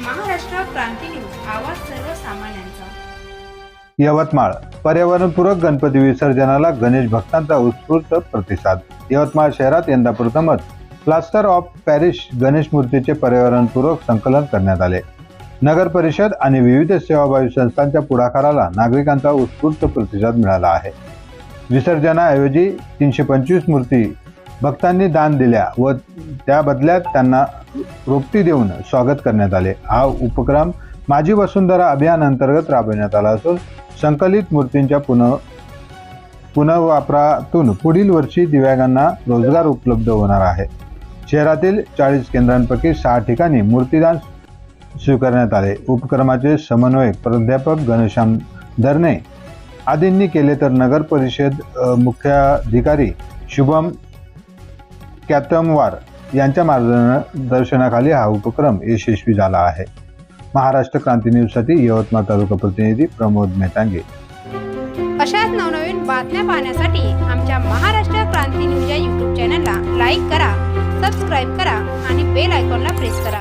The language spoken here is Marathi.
क्रांती न्यूज आवाज सर्वसामान्यांचा. यवतमाळ पर्यावरणपूरक गणपती विसर्जनाला गणेश भक्तांचा उत्स्फूर्त प्रतिसाद. यवतमाळ शहरात यंदा प्रथमच प्लास्टर ऑफ पॅरिस गणेश मूर्तीचे पर्यावरणपूरक संकलन करण्यात आले. नगर परिषद आणि विविध सेवाभावी संस्थांच्या पुढाकाराला नागरिकांचा उत्स्फूर्त प्रतिसाद मिळाला आहे. विसर्जनाऐवजी तीनशे पंचवीस मूर्ती भक्तांनी दान दिल्या व त्या बदल्यात त्यांना रोपटी देऊन स्वागत करण्यात आले. हा उपक्रम माझी वसुंधरा अभियान अंतर्गत राबविण्यात आला असून संकलित मूर्तींच्या पुनः पुनर्वापरातून पुढील वर्षी दिव्यांगांना रोजगार उपलब्ध होणार आहे. शहरातील चाळीस केंद्रांपैकी सहा ठिकाणी मूर्तीदान स्वीकारण्यात आले. उपक्रमाचे समन्वयक प्राध्यापक घनश्याम धरणे. आदींनी केले तर नगर परिषद मुख्याधिकारी शुभम कॅतमवार यांच्या मार्गदर्शनाखाली हा उपक्रम यशस्वी झाला आहे. महाराष्ट्र क्रांती न्यूजसाठी यवतमाळ तालुका प्रतिनिधी प्रमोद मेहतांगे. अशाच नवनवीन बातम्या पाहण्यासाठी आमच्या महाराष्ट्र क्रांती न्यूज या यूट्यूब चॅनलला लाईक करा सबस्क्राईब करा आणि बेल आयकॉनला प्रेस करा.